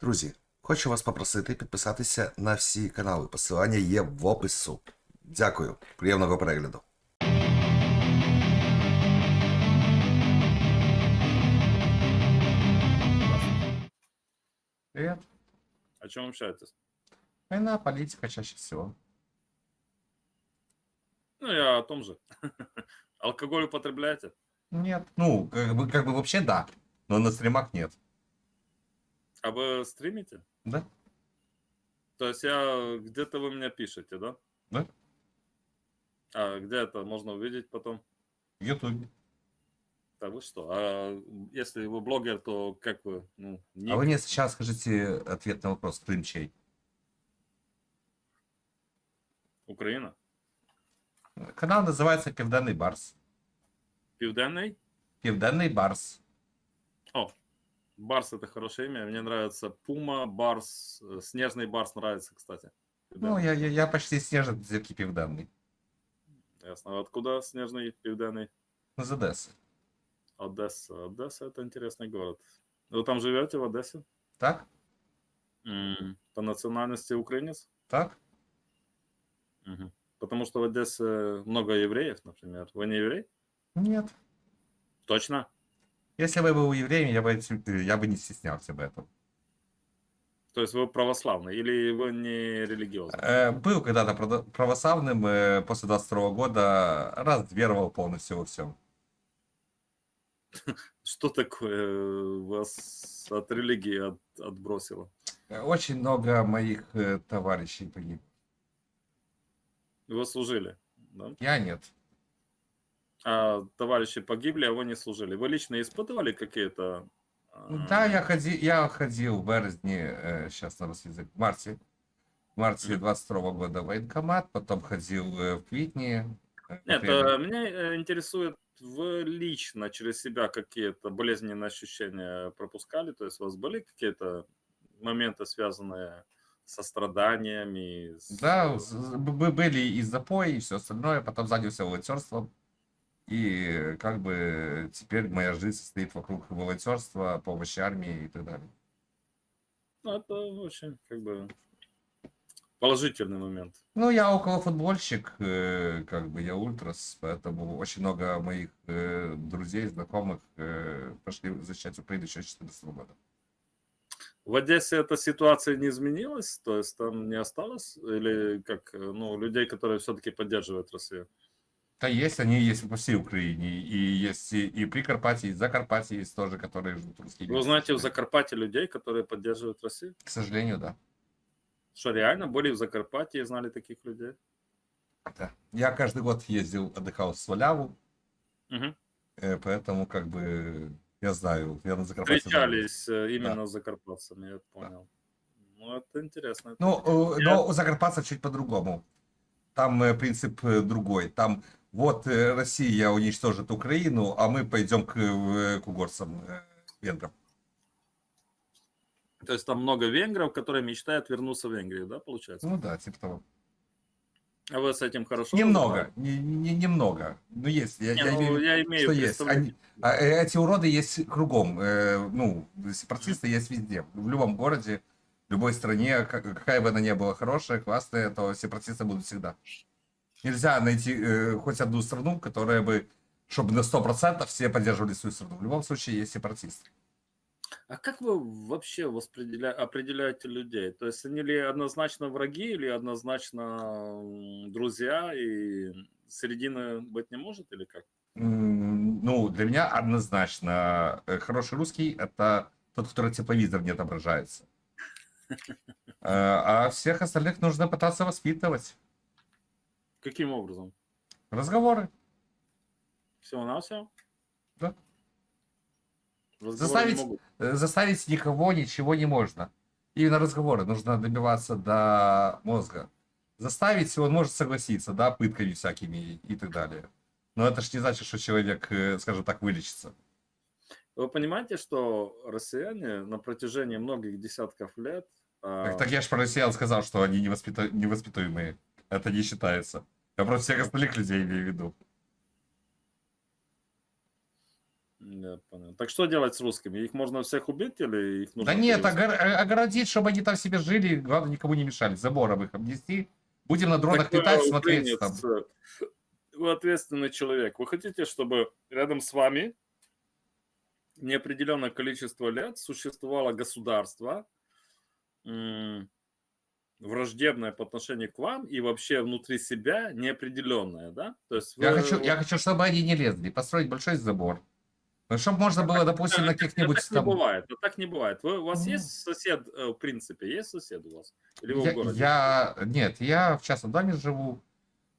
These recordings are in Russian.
Друзі, хочу вас попросити підписатися на всі канали. Посилання є в опису. Дякую, приємного перегляду. Привет. О чем общаетесь? Война, политика чаще всего. Ну, я о том же. Алкоголь употребляете? Нет. Ну, как бы, как бы вообще да, но на стримах нет. А вы стримите? Да? То есть я где-то вы меня пишете, да? Да. А где это можно увидеть потом? В Ютубе. Да вы что? А если вы блогер, то как вы? Ну, ник? А вы мне сейчас скажите ответ на вопрос, Крым чей? Украина? Канал называется Південний Барс. Пивденный? Південний Барс. О, Барс это хорошее имя. Мне нравится Пума, Барс, э, Снежный Барс нравится, кстати. Ну, я, я, я почти снежный зірки Південний. Ясно. А Откуда Снежный Пивденный? Ну, з Одеси. Одесса. Одесса это интересный город. Вы там живете в Одессе? Так? По национальности украинец? Так? Мгм. Потому что в Одессе много евреев, например. Вы не еврей? Нет. Точно? Если бы я был евреем, я бы, этим- я бы не стеснялся бы этого. То есть вы православный или вы не религиозный? Э, был когда-то православным, э, после 22 года разверовал полностью во всем. Что такое э, вас от религии от- отбросило? Э, Очень много моих э, товарищей погиб. Вы служили, да? Я нет. А товарищи погибли, а вы не служили. Вы лично испытывали какие-то... Ну а, Да, я ходил, я ходил в березне, сейчас на русский язык, в марте, в марте Мгм. 22 года в военкомат, потом ходил э, в квитне. э, Нет, апреле. э, меня э, интересует, вы лично через себя какие-то болезненные ощущения пропускали? То есть у вас были какие-то моменты, связанные со страданиями? с- Да, были и запои, и все остальное, потом занялся волонтерством. И как бы теперь моя жизнь состоит вокруг волонтерства, помощи армии и так далее. Ну, это очень, как бы, положительный момент. Ну, я около футбольщик, э, как бы я ультрас, поэтому очень много моих э, друзей, знакомых э, пошли защищать Украину еще с 2014 года. В Одессе эта ситуация не изменилась? То есть там не осталось? Или как, ну, людей, которые все-таки поддерживают Россию? Да есть, они есть по всей Украине, и есть и, и при Карпатии, и за Карпатией есть тоже, которые ждут русские. Вы знаете в Закарпатье людей, которые поддерживают Россию? К сожалению, да. Что, реально были в Закарпатье и знали таких людей? да. Я каждый год ездил, отдыхал в Сваляву, э, поэтому как бы я знаю, я на Закарпатье. Встречались э, именно с закарпатцами, я понял. Ну, это интересно. Ну, э, но у закарпатцев чуть по-другому. Там принцип другой. Там вот э, Россия уничтожит Украину, а мы пойдем к, э, к угорцам, э, венграм. То есть там много венгров, которые мечтают вернуться в Венгрию, да, получается? Ну да, типа того. А вы с этим хорошо? Немного, не, не- немного. Ну есть, я, Не, я ну, имею в виду, я имею что есть. Они- а, эти уроды есть кругом. э, ну, сепаратисты есть везде. В любом городе, в любой стране, как- какая бы она ни была хорошая, классная, то сепаратисты будут всегда. Нельзя найти э, хоть одну страну, которая бы, чтобы на 100% все поддерживали свою страну. В любом случае есть сепаратисты. А как вы вообще воспределя- определяете людей? То есть они ли однозначно враги или однозначно друзья и середины быть не может или как? Ну, для меня однозначно э, хороший русский – это тот, который тепловизор не отображается. Э, А всех остальных нужно пытаться воспитывать. Каким образом? Разговоры. Всего на все? Да. Заставить... Э, Заставить никого ничего не можно. Именно разговоры. Нужно добиваться до мозга. Заставить он может согласиться, да, пытками всякими и так далее. Но это ж не значит, что человек, э, скажем так, вылечится. Вы понимаете, что россияне на протяжении многих десятков лет а, Так, так я же про россиян сказал, что они невоспита- невоспитуемые. Это не считается. Я про всех остальных людей имею в виду. Я понял. Так что делать с русскими? Их можно всех убить или их нужно Да нет, огор- э, огородить, чтобы они там себе жили, главное, никому не мешали. Забором их обнести. Будем на дронах Так, э, летать, смотреть там. э, Вы ответственный человек. Вы хотите, чтобы рядом с вами неопределенное количество лет существовало государство, враждебное по отношению к вам и вообще внутри себя неопределенное, да? То есть Я вы- хочу, я хочу, чтобы они не лезли, построить большой забор. Ну, чтобы можно было, допустим, на каких-нибудь так не бывает, это так не бывает. Вы, у вас Ну. есть сосед, э, в принципе, есть сосед у вас? Или вы Я, в городе? я- нет, я в частном доме живу,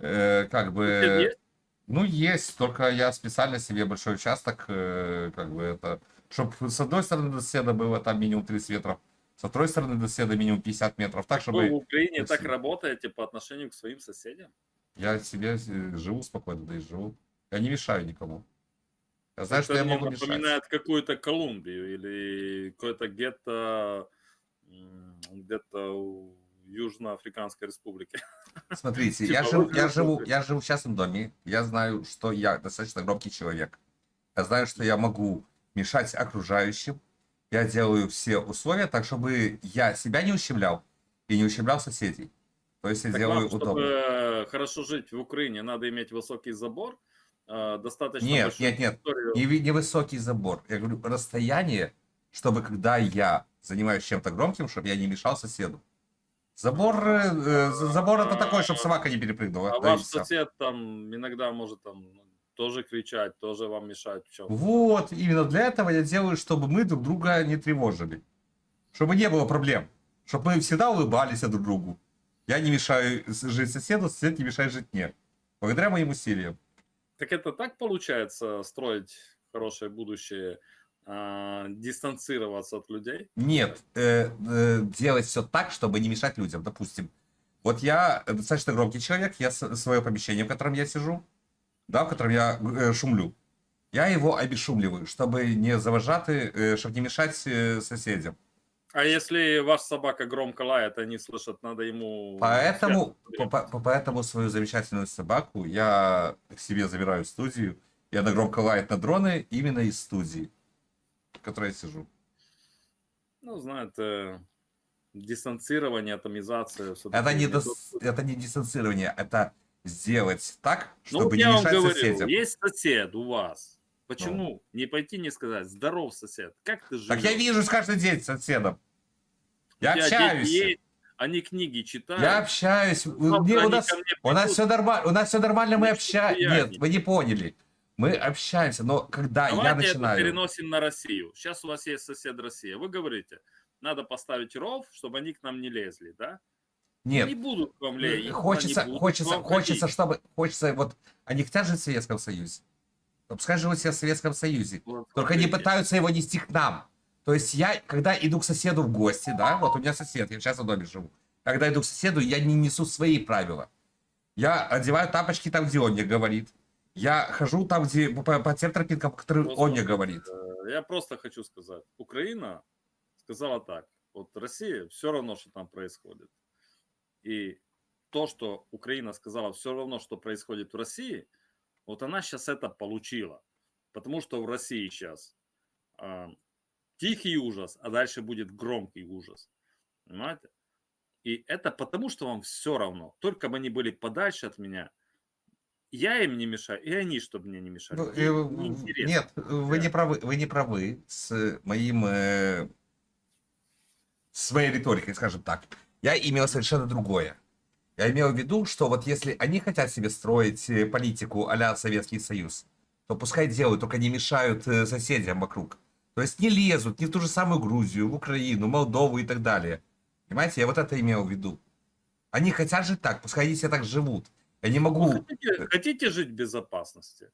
э, как бы, есть? ну есть, только я специально себе большой участок, э, как бы это, чтобы с одной стороны до соседа было там минимум 30 метров, со второй стороны до соседа минимум 50 метров, так в чтобы Украине так работаете по отношению к своим соседям? я себе живу спокойно, да и живу. Я не мешаю никому. Я знаю, что Это я мне могу мешать. напоминает какую-то Колумбию или какое-то где-то где-то в Южноафриканской республике. Смотрите, Типа я живу, вот я живу, я живу в частном доме. Я знаю, что я достаточно громкий человек. Я знаю, что я могу мешать окружающим. Я делаю все условия так, чтобы я себя не ущемлял и не ущемлял соседей. То есть я Так делаю вам, чтобы удобно. э, хорошо жить в Украине, надо иметь высокий забор, э, достаточно Нет, нет, нет. территорию. Не, высокий забор. Я говорю, расстояние, чтобы когда я занимаюсь чем-то громким, чтобы я не мешал соседу. Забор, э, за- забор это такой, чтобы собака не перепрыгнула. А да ваш сосед там иногда может там тоже кричать, тоже вам мешать в чем. Вот, именно для этого я делаю, чтобы мы друг друга не тревожили. Чтобы не было проблем. Чтобы мы всегда улыбались друг другу. Я не мешаю жить соседу, сосед не мешает жить мне. Благодаря моим усилиям. Так это так получается строить хорошее будущее, а, дистанцироваться от людей? Нет, э, э, делать все так, чтобы не мешать людям. Допустим, вот я достаточно громкий человек, я свое помещение, в котором я сижу, да, в котором я э, шумлю, я его обешумливаю, чтобы не заважати, э, чтобы не мешать э, соседям. А если ваша собака громко лает, они слышат, надо ему... Поэтому, по- по- поэтому свою замечательную собаку я к себе забираю в студию, и она громко лает на дроны именно из студии, в которой я сижу. Ну, знаете, дистанцирование, атомизация. Это не, дос- это не дистанцирование, это сделать так, Ну, чтобы я не мешать говорю, соседям. есть сосед у вас. Почему не пойти не сказать, здоров, сосед, как ты живешь? Так я вижу каждый день с соседом. Я общаюсь. есть, они книги читают. Я общаюсь. Завтра Не, у нас, мне у нас все нормально. У нас все нормально, мы Ну, общаемся. Нет, вы не поняли. Мы общаемся, но когда я Давайте это начинаю. переносим на Россию. Сейчас у вас есть сосед Россия. Вы говорите, надо поставить ров, чтобы они к нам не лезли, да? Нет, Не будут к вам лезть. хочется, хочется, хочется, чтобы, хочется, вот, они хотят жить в Советском Союзе. Пускай живут все в Советском Союзе. Только не пытаются его нести к нам. То есть я, когда иду к соседу в гости, да, вот у меня сосед, я сейчас в доме живу. Когда иду к соседу, я не несу свои правила. Я одеваю тапочки там, где он мне говорит. Я хожу там, где по, по тем тропинкам, по которым он мне говорит. Э, Я просто хочу сказать. Украина сказала так. Вот Россия, все равно, что там происходит. И то, что Украина сказала, все равно, что происходит в России, вот она сейчас это получила. Потому что в России сейчас а, тихий ужас, а дальше будет громкий ужас. Понимаете? И это потому, что вам все равно. Только бы они были подальше от меня, я им не мешаю, и они, чтобы мне не мешали. Ну, э, неинтересно. Нет, вы не правы, вы не правы с моим э, своей риторикой, скажем так. Я имел совершенно другое. Я имел в виду, что вот если они хотят себе строить э, политику а Советский Союз, то пускай делают, только не мешают э, соседям вокруг. То есть не лезут ни в ту же самую Грузию, в Украину, Молдову и так далее. Понимаете, я вот это имел в виду. Они хотят жить так, пускай они все так живут. Я не Вы могу... хотите, хотите жить в безопасности?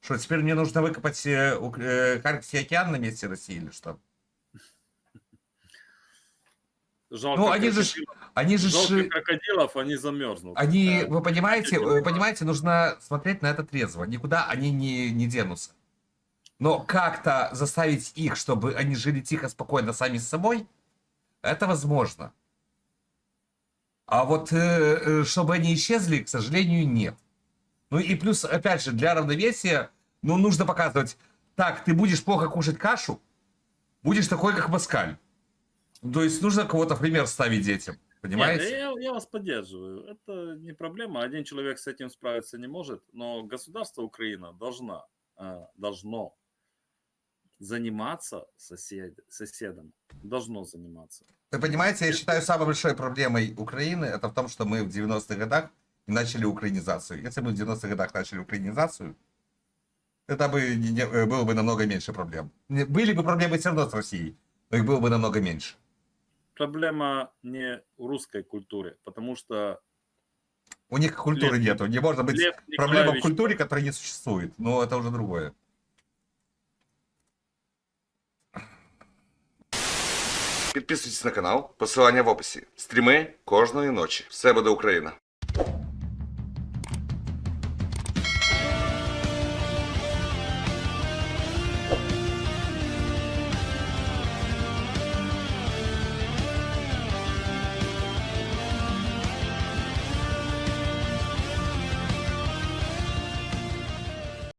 Что, теперь мне нужно выкопать э, э, Харьковский океан на месте России или что? Жалко, Ну, они же Они же... жалко крокодилов, они замерзнут. Они, Э, вы понимаете, вы понимаете, нужно смотреть на это трезво. Никуда они не, не денутся. Но как-то заставить их, чтобы они жили тихо, спокойно сами с собой, это возможно. А вот э, э, чтобы они исчезли, к сожалению, нет. Ну и плюс, опять же, для равновесия, ну, нужно показывать, так, ты будешь плохо кушать кашу, будешь такой, как Москаль. То есть нужно кого-то пример ставить детям. Понимаете? я, я вас поддерживаю. Это не проблема. Один человек с этим справиться не может, но государство Украина должна, э, должно заниматься сосед, соседом. Должно заниматься. Вы понимаете, я считаю, самой большой проблемой Украины это в том, что мы в 90-х годах начали украинизацию. Если бы в 90-х годах начали украинизацию, это бы не- было бы намного меньше проблем. Были бы проблемы все равно с Россией, но их было бы намного меньше Проблема не в русской культуре, потому что У них культуры Лев- нету. Не может быть Лев проблема в Николаевич- культуре, которая не существует. Но это уже другое. Підписуйтесь на канал, посилання в описі. Стріми кожної ночі. Все буде Україна.